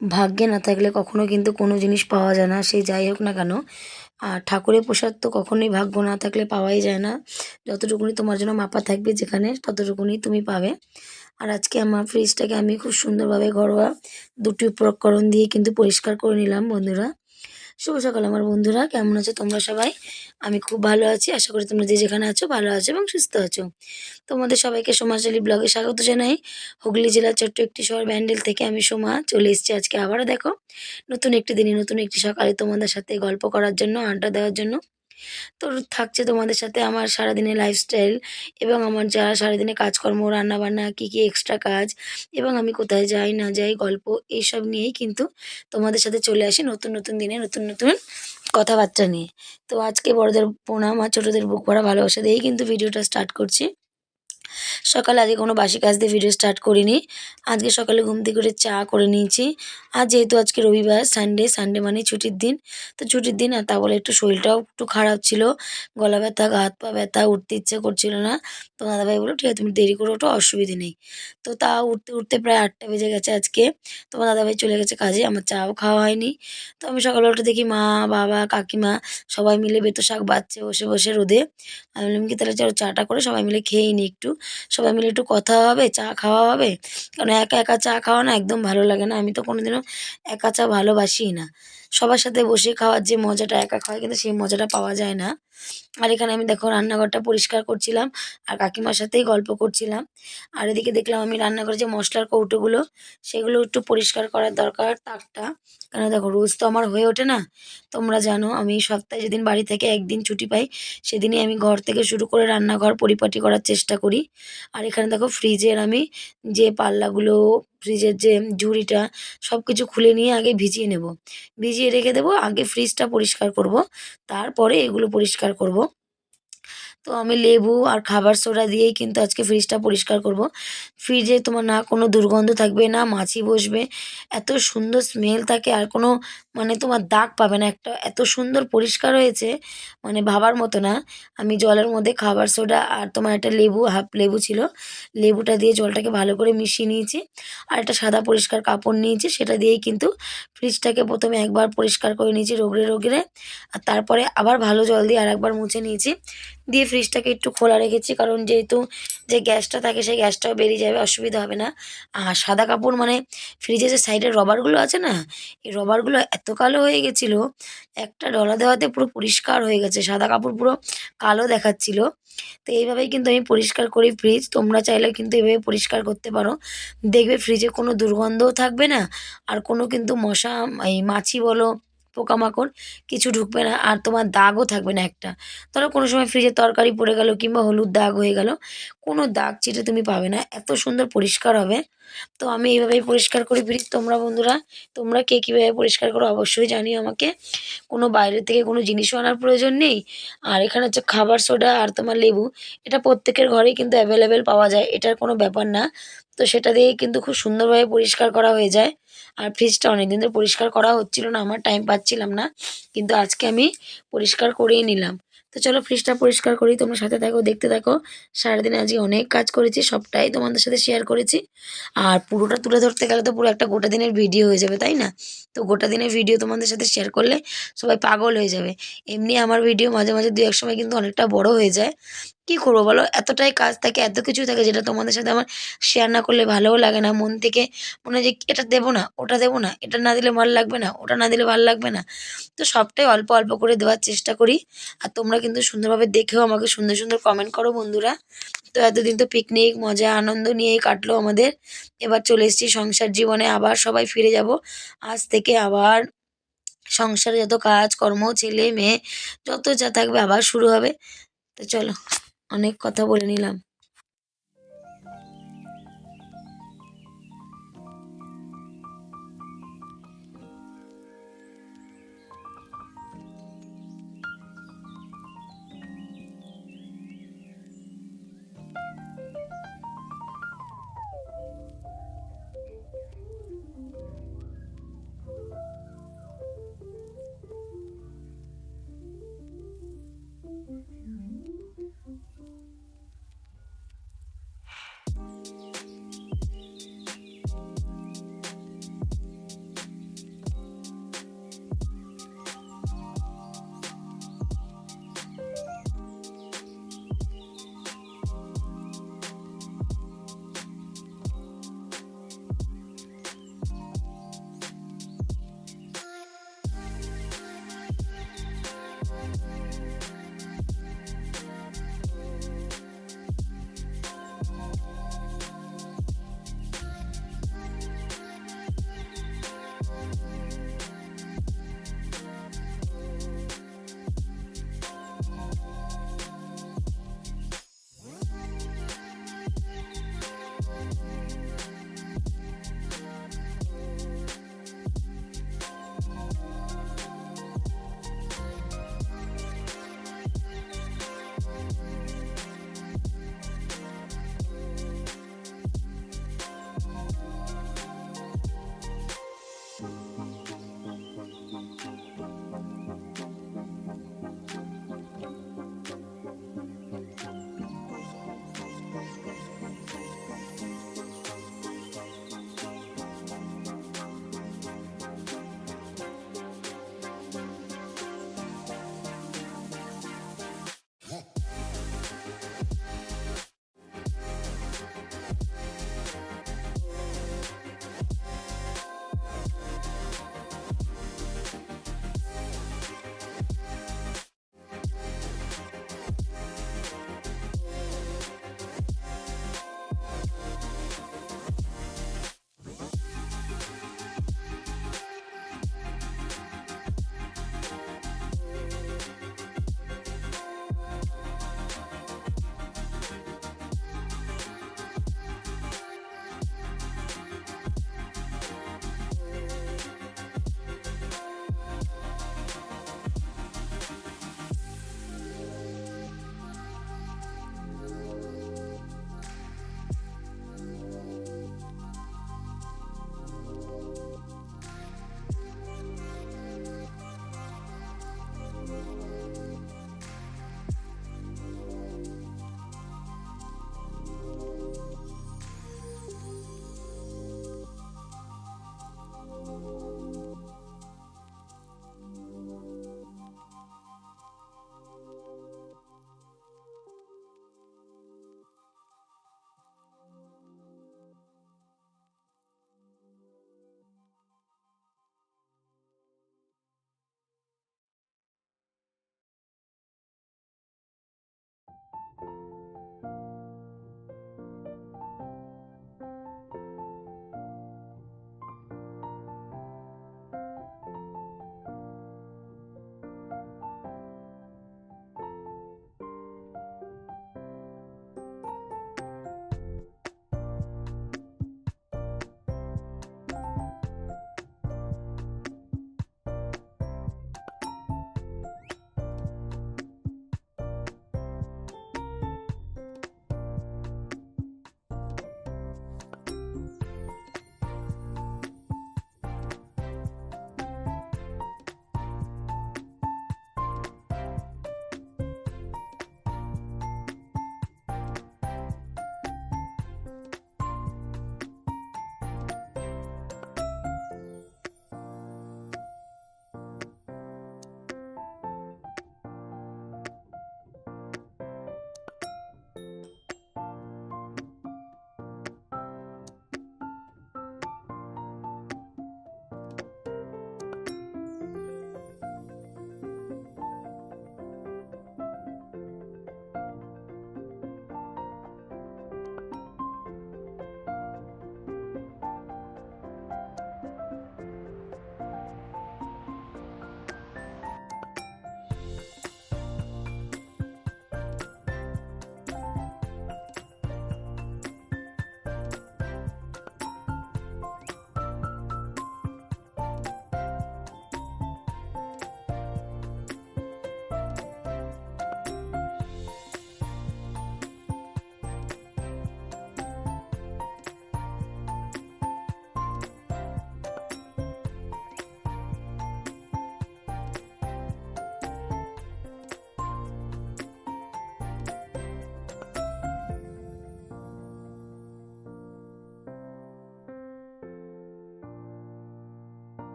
ভাগ্যে না থাকলে কখনো কিন্তু কোনো জিনিস পাওয়া যায় না, সে যাই হোক না কেন। আর ঠাকুরের প্রসাদ তো কখনোই ভাগ্য না থাকলে পাওয়াই যায় না। যতটুকুনি তোমার জন্য মাপা থাকবে যেখানে, ততটুকুনি তুমি পাবে। আর আজকে আমার ফ্রিজটাকে আমি খুব সুন্দরভাবে ঘরোয়া দুটি উপকরণ দিয়ে কিন্তু পরিষ্কার করে নিলাম বন্ধুরা। শুভ সকাল আমার বন্ধুরা, কেমন আছো তোমরা সবাই? আমি খুব ভালো আছি, আশা করি তোমরা যে যেখানে আছো ভালো আছো এবং সুস্থ আছো। তোমাদের সবাইকে সমাজশালী ব্লগে স্বাগত জানাই। হুগলি জেলার ছোট্ট একটি শহর ব্যান্ডেল থেকে আমি সোমা চলে এসেছি আজকে আবারও দেখো। নতুন একটি দিনে, নতুন একটি সকালে তোমাদের সাথে গল্প করার জন্য, আড্ডা দেওয়ার জন্য। তো থাকছে তোমাদের সাথে আমার সারাদিনের লাইফস্টাইল এবং আমার যারা সারাদিনে কাজকর্ম, রান্নাবান্না, কী কী এক্সট্রা কাজ এবং আমি কোথায় যাই, না যাই, গল্প এইসব নিয়েই কিন্তু তোমাদের সাথে চলে আসি নতুন নতুন দিনে, নতুন নতুন কথাবার্তা নিয়ে। তো আজকে বড়দের প্রণাম আর ছোটোদের বুক ভরা ভালোবাসা দিয়েই কিন্তু ভিডিওটা স্টার্ট করছি। সকালে আজকে কোনো বাসি কাজ দিয়ে ভিডিও স্টার্ট করিনি। আজকে সকালে ঘুম থেকে করে চা করে নিয়েছি। আর যেহেতু আজকে রবিবার সানডে সানডে মানে ছুটির দিন, তো ছুটির দিন আর তা বলে একটু শরীরটাও একটু খারাপ ছিল। গলা ব্যথা হাত পা ব্যথা, উঠতে ইচ্ছে করছিল না। তো দাদাভাই বলল, ঠিক আছে, তুমি দেরি করে ওঠো, অসুবিধে নেই। তো তা উঠতে উঠতে প্রায় আটটা বেজে গেছে আজকে। তোমার দাদাভাই চলে গেছে কাজে, আমার চাও খাওয়া হয়নি। তো আমি সকালে উঠে দেখি মা, বাবা, কাকিমা সবাই মিলে বেতো শাক বাচ্ছে বসে বসে রোদে। আমি বললাম, কি তাহলে চলো চাটা করে সবাই মিলে খেয়েই নিই একটু। সবাই মিলে একটু কথা হবে, চা খাওয়া হবে। কারণ একা একা চা খাওয়া না একদম ভালো লাগে না। আমি তো কোনোদিনও একা চা ভালোবাসিই না। সবার সাথে বসে খাওয়ার যে মজাটা একা খাওয়া কিন্তু সেই মজাটা পাওয়া যায় না। আর এখানে আমি দেখো রান্নাঘরটা পরিষ্কার করছিলাম আর কাকিমার সাথেই গল্প করছিলাম। আর এদিকে দেখলাম আমি রান্নাঘরে যে মশলার কৌটোগুলো, সেগুলো একটু পরিষ্কার করার দরকার তাকটা। কেন দেখো রোজ তো আমার হয়ে ওঠে না। তোমরা জানো আমি সপ্তাহে যেদিন বাড়ি থেকে একদিন ছুটি পাই, সেদিনই আমি ঘর থেকে শুরু করে রান্নাঘর পরিপাটি করার চেষ্টা করি। আর এখানে দেখো ফ্রিজের আমি যে পাল্লাগুলো, ফ্রিজের যে ঝুড়িটা সব কিছু খুলে নিয়ে আগে ভিজিয়ে নেব। ভিজিয়ে রেখে দেবো, আগে ফ্রিজটা পরিষ্কার করব। তারপরে এগুলো পরিষ্কার করব। তো আমি লেবু আর খাবার সোডা দিয়েই কিন্তু আজকে ফ্রিজটা পরিষ্কার করব। ফ্রিজে তোমার না কোনো দুর্গন্ধ থাকবে না, মাছি বসবে, এত সুন্দর স্মেল থাকে আর কোনো মানে তোমার দাগ পাবে না। একটা এত সুন্দর পরিষ্কার হয়েছে মানে ভাবার মতো না। আমি জলের মধ্যে খাবার সোডা আর তোমার একটা লেবু, হাফ লেবু ছিল, লেবুটা দিয়ে জলটাকে ভালো করে মিশিয়ে নিয়েছি। আর একটা সাদা পরিষ্কার কাপড় নিয়েছি, সেটা দিয়েই কিন্তু ফ্রিজটাকে প্রথমে একবার পরিষ্কার করে নিয়েছি রোগড়ে রোগড়ে। আর তারপরে আবার ভালো জল দিয়ে আর একবার মুছে নিয়েছি। দিয়ে ফ্রিজটাকে একটু খোলা রেখেছি, কারণ যেহেতু যে গ্যাসটা থাকে সেই গ্যাসটাও বেরিয়ে যাবে, অসুবিধা হবে না। আর সাদা কাপড় মানে ফ্রিজে যে সাইডের রবারগুলো আছে না, এই রবারগুলো এত কালো হয়ে গেছিল, একটা ডলা দেওয়াতে পুরো পরিষ্কার হয়ে গেছে, সাদা কাপড় পুরো কালো দেখাচ্ছিল। তো এইভাবেই কিন্তু আমি পরিষ্কার করি ফ্রিজ তোমরা চাইলে কিন্তু এভাবে পরিষ্কার করতে পারো। দেখবে ফ্রিজে কোনো দুর্গন্ধও থাকবে না, আর কোনো কিন্তু মশা, এই মাছি বলো পোকামাকড়, কিছু ঢুকবে না আর তোমার দাগও থাকবে না একটা। ধরো কোনো সময় ফ্রিজে তরকারি পড়ে গেল কিংবা হলুদ দাগ হয়ে গেল, কোনো দাগ চিটে তুমি পাবে না, এত সুন্দর পরিষ্কার হবে। তো আমি এইভাবেই পরিষ্কার করি ফ্রিজ তোমরা বন্ধুরা, তোমরা কে কীভাবে পরিষ্কার করো অবশ্যই জানিও আমাকে। কোনো বাইরে থেকে কোনো জিনিসও আনার প্রয়োজন নেই। আর এখানে হচ্ছে খাবার সোডা আর তোমার লেবু, এটা প্রত্যেকের ঘরেই কিন্তু অ্যাভেলেবেল পাওয়া যায়, এটার কোনো ব্যাপার না। তো সেটা দিয়েই কিন্তু খুব সুন্দরভাবে পরিষ্কার করা হয়ে যায়। আর ফ্রিজটা অনেকদিন ধরে পরিষ্কার করা হচ্ছিল না, আমার টাইম পাচ্ছিলাম না। কিন্তু আজকে আমি পরিষ্কার করেই নিলাম। তো চলো ফ্রিজটা পরিষ্কার করি, তোমরা সাথে থাকো, দেখতে থাকো। সারাদিন আজকে অনেক কাজ করেছি, সবটাই তোমাদের সাথে শেয়ার করেছি। আর পুরোটা তুলে ধরতে গেলে তো পুরো একটা গোটা দিনের ভিডিও হয়ে যাবে, তাই না? তো গোটা দিনের ভিডিও তোমাদের সাথে শেয়ার করলে সবাই পাগল হয়ে যাবে। এমনি আমার ভিডিও মাঝে মাঝে দু এক সময় কিন্তু অনেকটা বড় হয়ে যায়। কী করব বলো? এতটাই কাজ থাকে, এত কিছু থাকে যেটা তোমাদের সাথে আমার শেয়ার না করলে ভালোও লাগে না, মন থেকে মনে হয় যে এটা দেবো না, ওটা দেবো না, এটা না দিলে ভালো লাগবে না, ওটা না দিলে ভালো লাগবে না। তো সবটাই অল্প অল্প করে দেওয়ার চেষ্টা করি। আর তোমরা কিন্তু সুন্দরভাবে দেখেও আমাকে সুন্দর সুন্দর কমেন্ট করো বন্ধুরা। তো এতদিন তো পিকনিক মজা, আনন্দ নিয়েই কাটলো আমাদের। এবার চলে এসেছি সংসার জীবনে, আবার সবাই ফিরে যাব। আজ থেকে আবার সংসারে যত কাজ কর্ম, ছেলে, মেয়ে, যত যা থাকবে আবার শুরু হবে। তো চলো। অনেক কথা বলে নিলাম।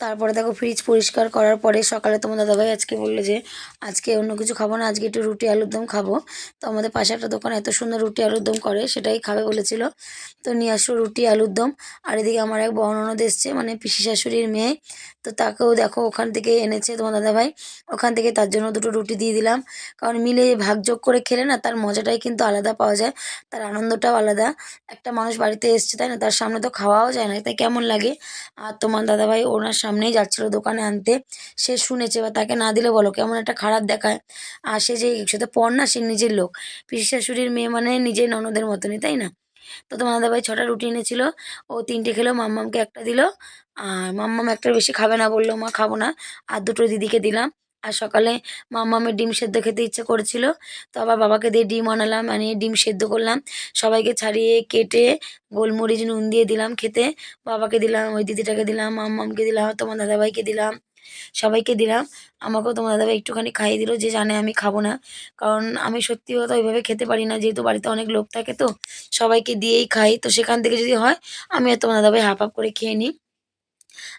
তারপরে দেখো ফ্রিজ পরিষ্কার করার পরে সকালে তোমার দাদাভাই আজকে বলল যে, আজকে অন্য কিছু খাব না, আজকে একটু রুটি আলুর দম খাব। তো আমাদের পাশে একটা দোকান, এত সুন্দর রুটি আলুর দম করে, সেটাই খাবে বলেছিল। তো নিয়ে আসলো রুটি আলুর দম। আর এদিকে আমার এক বর্ণনদ এসছে মানে পিসি শাশুড়ির মেয়ে। তো তাকেও দেখো ওখান থেকে এনেছে তোমার দাদাভাই। ওখান থেকে তার জন্য দুটো রুটি দিয়ে দিলাম। কারণ মিলে ভাগযোগ করে খেলে না, তার মজাটাই কিন্তু আলাদা পাওয়া যায়। তার আনন্দটাও আলাদা। একটা মানুষ বাড়িতে এসছে, তাই না? তার সামনে তো খাওয়াও যায় না, তাই কেমন লাগে? আর তোমার দাদাভাই ওনার সামনেই যাচ্ছিল দোকানে আনতে। সে শুনেছে বা তাকে না দিলে বলো, কেমন একটা খারাপ দেখায়। আর সে যে সাথে পর না, সে নিজের লোক। পিসি শাশুড়ির মেয়ে মানে নিজের ননদের মতনই, তাই না? তো তোমার দাদাভাই ছটা রুটি এনেছিল, ও তিনটে খেলো, মাম্মামকে একটা দিল। আর মাম্মাম একটার বেশি খাবে না বলল, মা, খাব না। আর দুটো দিদিকে দিলাম। আর সকালে মাম্মামের ডিম সেদ্ধ খেতে ইচ্ছে করেছিল, তো আবার বাবাকে দিয়ে ডিম আনালাম, আনিয়ে ডিম সেদ্ধ করলাম। সবাইকে ছাড়িয়ে কেটে গোলমরিচ নুন দিয়ে দিলাম খেতে। বাবাকে দিলাম, ওই দিদিটাকে দিলাম, মাম্মামকে দিলাম, তোমার দাদাভাইকে দিলাম, সবাইকে দিলাম। আমাকেও তোমার দাদাভাই একটুখানি খাইয়ে দিল যে জানে আমি খাব না। কারণ আমি সত্যি কথা ওইভাবে খেতে পারি না, যেহেতু বাড়িতে অনেক লোক থাকে তো, সবাইকে দিয়েই খাই। তো সেখান থেকে যদি হয়, আমি আর তোমার দাদাভাই হাফ হাফ করে খেয়ে নিই।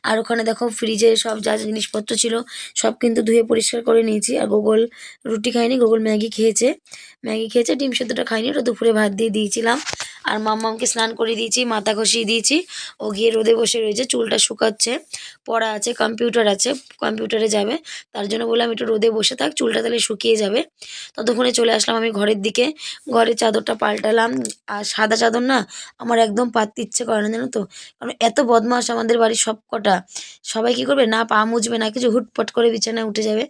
আর ওখানে দেখো ফ্রিজে সব যা জিনিসপত্র ছিল, সব কিন্তু ধুয়ে পরিষ্কার করে নিয়েছি। আর গোগল রুটি খাইনি গোগল ম্যাগি খেয়েছে। ম্যাগি খেয়েছে, ডিম সেদ্ধটা খাইনি ওটা দুপুরে ভাত দিয়ে দিয়েছিলাম। আর মাম্মামকে স্নান করে দিয়েছি, মাথা ঘষিয়ে দিয়েছি। ও গিয়ে রোদে বসে রয়েছে, চুলটা শুকাচ্ছে, পড়া আছে কম্পিউটার আছে কম্পিউটারে যাবে। তার জন্য বললাম, একটু রোদে বসে থাক, চুলটা তাহলে শুকিয়ে যাবে। ততক্ষণে চলে আসলাম আমি ঘরের দিকে। ঘরের চাদরটা পাল্টালাম, আর সাদা চাদর না আমার একদম পাততে ইচ্ছে করে না, জানো তো? কারণ এত বদমাস আমাদের বাড়ির সব কটা সবাই কী করবে? না, পা মুছবে, না কিছু, হুটপট করে বিছানায় উঠে যাবে।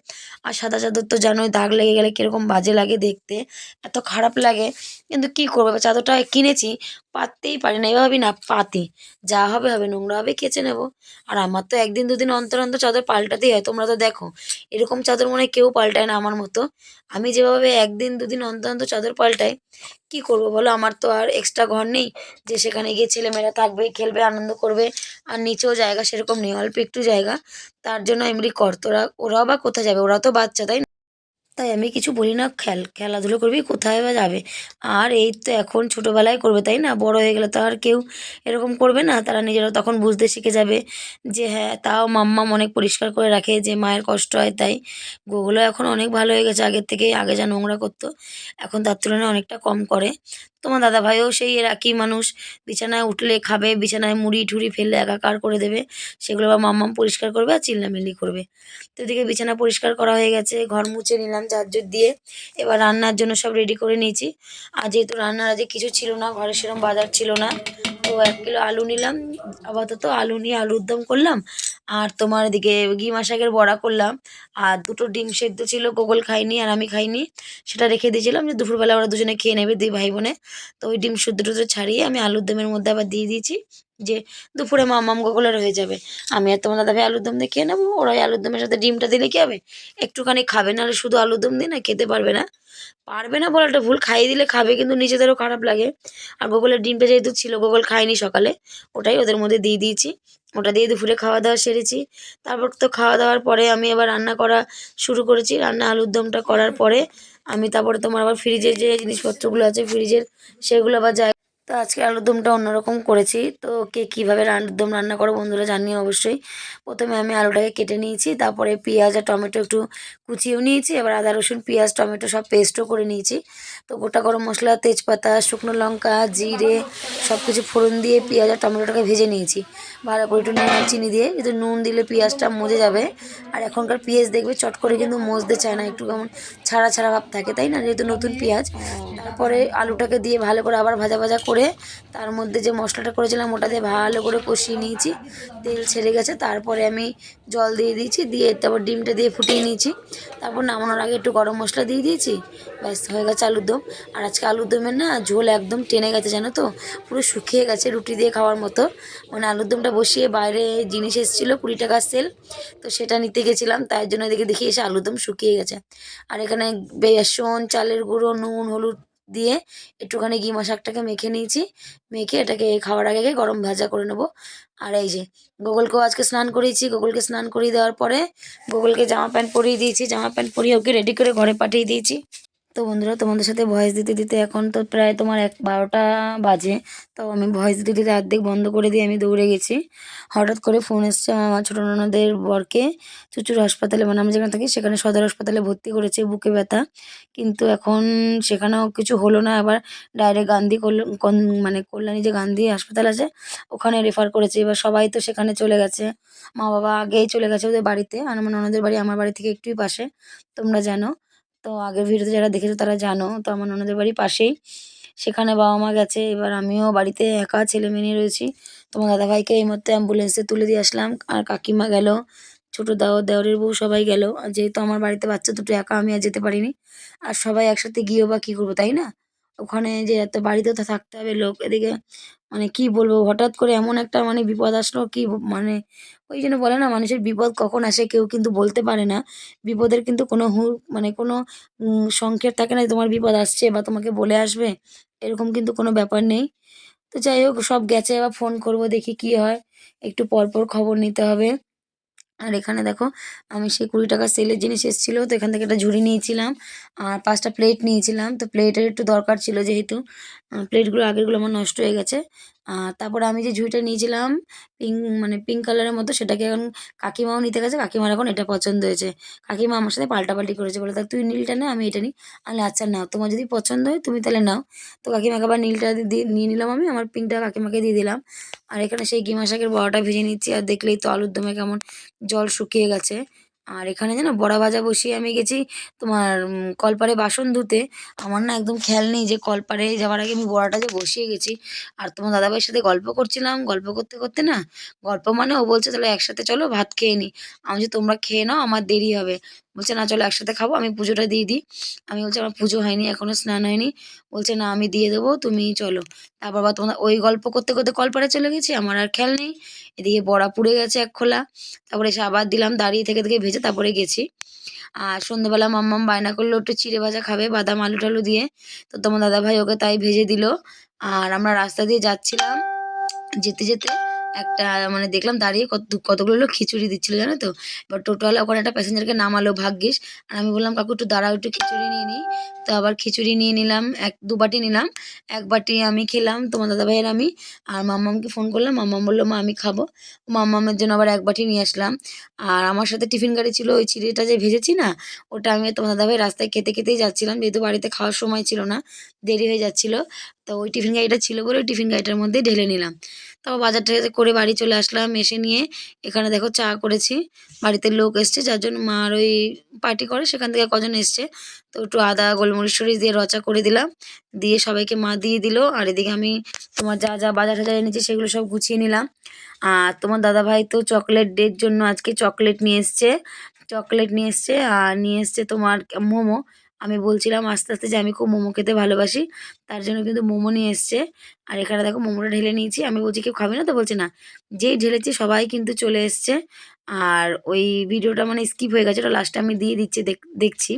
আর সাদা চাদর তো জানোই, দাগ লেগে গেলে কীরকম বাজে লাগে দেখতে। এত খারাপ লাগে, কিন্তু কী করব? চাদরটা কিনেছি পাততেই পারি না। এভাবেই না, পাতি। যা হবে হবে, নোংরা হবে, কেচে নেব। আর আমার তো একদিন, দুদিন অন্তর অন্তর চাদর পাল্টাতেই হয়। তোমরা তো দেখো, এরকম চাদর মনে কেউ পাল্টায় না আমার মতো। আমি যেভাবে একদিন, দুদিন অন্তর অন্তর চাদর পাল্টাই, কি করব বলো? আমার তো আর এক্সট্রা ঘর নেই যে সেখানে গিয়ে ছেলেমেয়েরা থাকবে, খেলবে, আনন্দ করবে। আর নিচেও জায়গা সেরকম নেই, অল্প একটু জায়গা। তার জন্য এমনি কর। তোরা, ওরাও বা কোথায় যাবে? ওরা তো বাচ্চা, তাই তাই আমি কিছু বলি না, খেল, খেলাধুলো করবি, কোথায় বা যাবে। আর এই তো এখন ছোটোবেলায় করবে, তাই না? বড় হয়ে গেলে তো আর কেউ এরকম করবে না। তারা নিজেরা তখন বুঝতে শিখে যাবে যে হ্যাঁ তাও মাম্মা অনেক পরিষ্কার করে রাখে যে, মায়ের কষ্ট হয় তাই। গোগুলো এখন অনেক ভালো হয়ে গেছে। আগের থেকে আগে যা নোংরা করতো, এখন তার তুলনায় অনেকটা কম করে। তোমার দাদা ভাইও সেই একই মানুষ। বিছানায় উঠলে খাবে, বিছানায় মুড়ি ঠুড়ি ফেললে একাকার করে দেবে। সেগুলো আবার মাম্মাম পরিষ্কার করবে আর চিল্লামিল্লি করবে। তো এদিকে বিছানা পরিষ্কার করা হয়ে গেছে, ঘর মুছে নিলাম ঝাড়ঝুট দিয়ে। এবার রান্নার জন্য সব রেডি করে নিয়েছি। আর যেহেতু রান্নার আজকে কিছু ছিল না, ঘরে সেরকম বাজার ছিল না। তো এক কিলো আলু নিলাম, আপাতত আলু নিয়ে আলুর দম করলাম, আর তোমার এদিকে গিমা শাকের বড়া করলাম, আর দুটো ডিম সেদ্ধ ছিল, গোগল খাইনি, আর আমি খাইনি, সেটা রেখে দিয়েছিলাম, যে দুপুরবেলা ওরা দুজনে খেয়ে নেবে দুই ভাই বোনে, তো ওই ডিম সেদ্ধ টুদ্ধ ছাড়িয়ে আমি আলুর দমের মধ্যে আবার দিয়ে দিয়েছি যে দুপুরে মামাম গোগলের হয়ে যাবে। আমি আর তোমার দাদা ভাই আলুর দম দিয়ে খেয়ে নেব ওরা ওই আলুর দমের সাথে ডিমটা দিলে কী হবে? একটুখানি খাবে, নাহলে শুধু আলুর দম দিয়ে না খেতে পারবে না। পারবে না বলাটা ভুল, খাইয়ে দিলে খাবে কিন্তু নিজেদেরও খারাপ লাগে। আর গোগলের ডিমটা যেহেতু ছিল, গোগল খায়নি সকালে, ওটাই ওদের মধ্যে দিয়ে দিয়েছি। ওটা দিয়ে দুপুরে খাওয়া দাওয়া সেরেছি। তারপর তো খাওয়া দাওয়ার পরে আমি আবার রান্না করা শুরু করেছি। রান্না আলুর দমটা করার পরে আমি তারপরে তোমার আবার ফ্রিজের যে জিনিসপত্রগুলো আছে ফ্রিজের সেগুলো আবার যাই তো আজকে আলুর দমটা অন্যরকম করেছি। তো কে কীভাবে আলুর দম রান্না করো বন্ধুরা জানিও অবশ্যই। প্রথমে আমি আলুটাকে কেটে নিয়েছি, তারপরে পেঁয়াজ আর টমেটো একটু কুচিয়েও নিয়েছি, এবার আদা, রসুন, পেঁয়াজ, টমেটো সব পেস্টও করে নিয়েছি। তো গোটা গরম মশলা, তেজপাতা, শুকনো লঙ্কা, জিরে সব কিছু ফোড়ন দিয়ে পেঁয়াজ আর টমেটোটাকে ভেজে নিয়েছি। ভালো করে একটু নুন চিনি দিয়ে কিন্তু নুন দিলে পেঁয়াজটা মজে যাবে। আর এখনকার পেঁয়াজ দেখবে চট করে কিন্তু মজতে চায় না, একটু কেমন ছাড়া ছাড়া ভাব থাকে, তাই না? যেহেতু নতুন পেঁয়াজ, তারপরে আলুটাকে দিয়ে ভালো করে আবার ভাজা ভাজা করে তার মধ্যে যে মশলাটা করেছিলাম ওটা দিয়ে ভালো করে কষিয়ে নিয়েছি। তেল ছেড়ে গেছে, তারপরে আমি জল দিয়ে দিয়েছি, দিয়ে তারপর ডিমটা দিয়ে ফুটিয়ে নিয়েছি। তারপর নামানোর আগে একটু গরম মশলা দিয়ে দিয়েছি, ব্যাস হয়ে গেছে আলুর দম। আর আজকে আলুর দমের না ঝোল একদম টেনে গেছে, জানো তো? পুরো শুকিয়ে গেছে রুটি দিয়ে খাওয়ার মতো। মানে আলুর দমটা বসিয়ে বাইরে জিনিস এসেছিল, কুড়ি টাকার সেল। তো সেটা নিতে গেছিলাম, তাই জন্য এদিকে দেখি এসে আলুর দম শুকিয়ে গেছে। আর এখানে বেসন, চালের গুঁড়ো, নুন, হলুদ দিয়ে একটুখানি ঘি মশাকটাকে মেখে নিয়েছি। মেখে এটাকে খাওয়ার আগে আগে গরম ভাজা করে নেব। আর এই যে গোগলকেও আজকে স্নান করিয়েছি। গোগলকে স্নান করিয়ে দেওয়ার পরে গোগলকে জামা প্যান্ট পরিয়ে দিয়েছি। জামা প্যান্ট পরিয়ে ওকে রেডি করে ঘরে পাঠিয়ে দিয়েছি। তো বন্ধুরা, তোমাদের সাথে ভয়েস দিতে দিতে এখন তো প্রায় তোমার এক বারোটা বাজে। তো আমি ভয়েস দিতে দিতে অর্ধেক বন্ধ করে দিয়ে আমি দৌড়ে গেছি। হঠাৎ করে ফোন এসছে আমার ছোটো ননদের বরকে। চুচুর হাসপাতালে মানে আমি যেখানে থাকি সেখানে সদর হাসপাতালে ভর্তি করেছে, বুকে ব্যথা। কিন্তু এখন সেখানেও কিছু হলো না। আবার ডাইরেক্ট গান্ধী মানে কল্যাণী যে গান্ধী হাসপাতাল আছে, ওখানে রেফার করেছে। এবার সবাই তো সেখানে চলে গেছে। মা বাবা আগেই চলে গেছে ওদের বাড়িতে। আর আমার ননদের বাড়ি, আমার বাড়ি থেকে একটুই পাশে। তোমরা জানো। তো আগের ভিডিওতে যারা দেখেছ তারা জানো, তো আমার ননদের বাড়ি পাশেই। সেখানে বাবা মা গেছে, এবার আমিও বাড়িতে একা ছেলে মেয়ে নিয়ে রয়েছি। তোমার দাদাভাইকে এই মুহূর্তে অ্যাম্বুলেন্সে তুলে দিয়ে আসলাম। আর কাকিমা গেল, ছোটো দাও, দেওরের বউ সবাই গেল। আর যেহেতু আমার বাড়িতে বাচ্চা দুটো, একা আমি আর যেতে পারিনি। আর সবাই একসাথে গিয়েও বা কী করব, তাই না? ওখানে যে এত বাড়িতেও তো থাকতে হবে লোক। এদিকে মানে কি বলব, হঠাৎ করে এমন একটা মানে বিপদ আসলো কি মানে ওই জন্য বলে না, মানুষের বিপদ কখন আসে কেউ কিন্তু বলতে পারে না। বিপদের কিন্তু কোনো হু মানে কোনো সংকেত থাকে না তোমার বিপদ আসছে বা তোমাকে বলে আসবে, এরকম কিন্তু কোনো ব্যাপার নেই। তো যাই হোক, সব গেছে, এবার ফোন করব, দেখি কি হয়। একটু পরপর পর খবর নিতে হবে। আর এখানে দেখো, আমি সেই কুড়ি টাকা সেলের জিনিস এসেছিল, তো এখান থেকে একটা ঝুড়ি নিয়েছিলাম আর পাঁচটা প্লেট নিয়েছিলাম। তো প্লেটের একটু দরকার ছিল যেহেতু প্লেটগুলো আগেরগুলো আমার নষ্ট হয়ে গেছে। তারপরে আমি যে ঝুড়িটা নিয়েছিলাম পিঙ্ক মানে পিঙ্ক কালারের মতো সেটাকে এখন কাকিমাও নিতে গেছে, কাকিমার এখন এটা পছন্দ হয়েছে। কাকিমা আমার সাথে পাল্টাপাল্টি করেছে, বলে তা তুই নীলটা নে, আমি এটা নিই। আমি আচ্ছা নাও, তোমার যদি পছন্দ হয়, তুমি তাহলে নাও। তো কাকিমাকে আবার নীলটা দিয়ে নিয়ে নিলাম আমি, আমার পিঙ্কটা কাকিমাকে দিয়ে দিলাম। আর এখানে সেই গিমা শাকের বড়াটা ভেজে নিচ্ছি, আর দেখলেই তো আলুর দমে কেমন জল শুকিয়ে গেছে। আর এখানে যেন বড়া ভাজা বসিয়ে আমি গেছি তোমার কলপারে বাসন ধুতে। আমার না একদম খেয়াল নেই যে কলপারে যাওয়ার আগে আমি বড়াটা যে বসিয়ে গেছি। আর তোমার দাদাভাইয়ের সাথে গল্প করছিলাম, গল্প করতে করতে না, গল্প মানে ও বলছে, তাহলে একসাথে চলো ভাত খেয়ে নিই আমি যে তোমরা খেয়ে নাও, আমার দেরি হবে। বলছে, না, চলো একসাথে খাব, আমি পুজোটা দিয়ে দিই। আমি বলছি, আমার পুজো হয়নি এখনও স্নান হয়নি। বলছে, না, আমি দিয়ে দেবো, তুমি চলো। তারপর আবার তোমার ওই গল্প করতে করতে কলপারে চলে গেছি, আমার আর খেয়াল নেই। এদিকে বড়া পুড়ে গেছে এক খোলা। তারপরে এসে আবার দিলাম, দাঁড়িয়ে থেকে থেকে ভেজে তারপরে গেছি। আর সন্ধ্যেবেলা মাম্মাম বায়না করল, একটু চিড়ে ভাজা খাবে, বাদাম, আলু টালু দিয়ে। তো তোমার দাদাভাই ওকে তাই ভেজে দিল। আর আমরা রাস্তা দিয়ে যাচ্ছিলাম যেতে যেতে একটা মানে দেখলাম দাঁড়িয়ে কত কতগুলো লোক খিচুড়ি দিচ্ছিল, জানো তো? এবার টোটোওয়ালা ওখানে একটা প্যাসেঞ্জারকে নামালো ভাগ্যিস। আর আমি বললাম, কাকু, একটু দাঁড়াও, একটু খিচুড়ি নিয়ে নিই তো আবার খিচুড়ি নিয়ে নিলাম, এক দু বাটি নিলাম। এক বাটি আমি খেলাম, তোমার দাদাভাইয়ের আমি। আর মাম্মামকে ফোন করলাম, মাম্মাম বলল, মা, আমি খাব। মাম্মামের জন্য আবার এক বাটি নিয়ে আসলাম। আর আমার সাথে টিফিন গাড়ি ছিল, ওই চিড়েটা যে ভেজেছি না, ওটা আমি তোমার দাদাভাই রাস্তায় খেতে খেতেই যাচ্ছিলাম। যেহেতু বাড়িতে খাওয়ার সময় ছিল না, দেরি হয়ে যাচ্ছিল। তো ওই টিফিন গাড়িটা ছিল বলে ওই টিফিন গাড়িটার মধ্যে ঢেলে নিলাম। তারপর বাজার টাজার করে বাড়ি চলে আসলাম, এসে নিয়ে এখানে দেখো চা করেছি। বাড়িতে লোক এসছে, যার জন্য মার ওই পার্টি করে, সেখান থেকে কজন এসছে। তো একটু আদা, গোলমরিচ সরিষ দিয়ে রচা করে দিলাম। দিয়ে সবাইকে মা দিয়ে দিল, আর এদিকে আমি তোমার যা যা বাজার টাজার এনেছি, সেগুলো সব গুছিয়ে নিলাম। আর তোমার দাদাভাই তো চকলেট ডের জন্য আজকে চকলেট নিয়ে এসছে, চকলেট নিয়ে এসছে, আর নিয়ে এসছে তোমার মোমো। আমি বলছিলাম আস্তে আস্তে যে আমি খুব মোমো খেতে ভালোবাসি, তার জন্য কিন্তু মোমো নিয়ে এসছে। আর এখানে দেখো মোমোটা ঢেলে নিয়েছি। আমি বলছি, কেউ খাবে না? তো বলছে, না। যেই ঢেলেছি সবাই কিন্তু চলে এসছে। আর ওই ভিডিওটা মানে স্কিপ হয়ে গেছে, ওটা লাস্টে আমি দিয়ে দিচ্ছি, দেখ, দেখছি।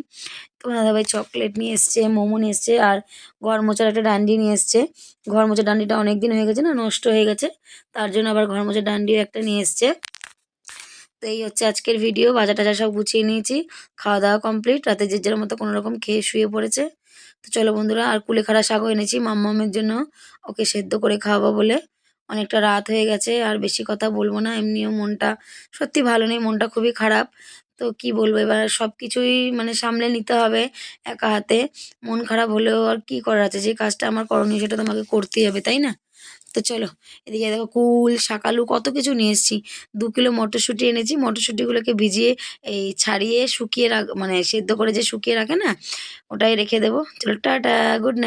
তো দাদাভাই চকলেট নিয়ে এসছে, মোমো নিয়ে এসছে, আর ঘর মোচার একটা ডান্ডি নিয়ে এসছে। ঘর মোচার ডান্ডিটা অনেক দিন হয়ে গেছে না, নষ্ট হয়ে গেছে। তার জন্য আবার ঘর মোচার ডান্ডিও একটা নিয়ে এসছে। তো এই হচ্ছে আজকের ভিডিও বাজার টাজার সব গুছিয়ে নিয়েছি। খাওয়া দাওয়া কমপ্লিট রাতে যে যার মতো কোনো রকম খেয়ে শুয়ে পড়েছে। তো চলো বন্ধুরা, আর কুলেখাড়া শাকও এনেছি মাম্মামের জন্য। ওকে সেদ্ধ করে খাওয়াবো বলে। অনেকটা রাত হয়ে গেছে, আর বেশি কথা বলব না। এমনিও মনটা সত্যি ভালো নেই, মনটা খুবই খারাপ। তো কি বলব, এবার সব কিছুই মানে সামলে নিতে হবে একা হাতে। মন খারাপ হলেও আর কি করার আছে? যে কাজটা আমার করণীয় সেটা তোমাকে করতেই হবে, তাই না? তো চলো, এদিকে দেখো কুল, শাকালু কত কিছু নিয়ে এসেছি। দু কিলো মটরশুঁটি এনেছি, মটরশুঁটিগুলোকে ভিজিয়ে এই ছাড়িয়ে শুকিয়ে রাখ মানে সেদ্ধ করে যে শুকিয়ে রাখে না, ওটাই রেখে দেবো। চলো, টাটা গুড নাইট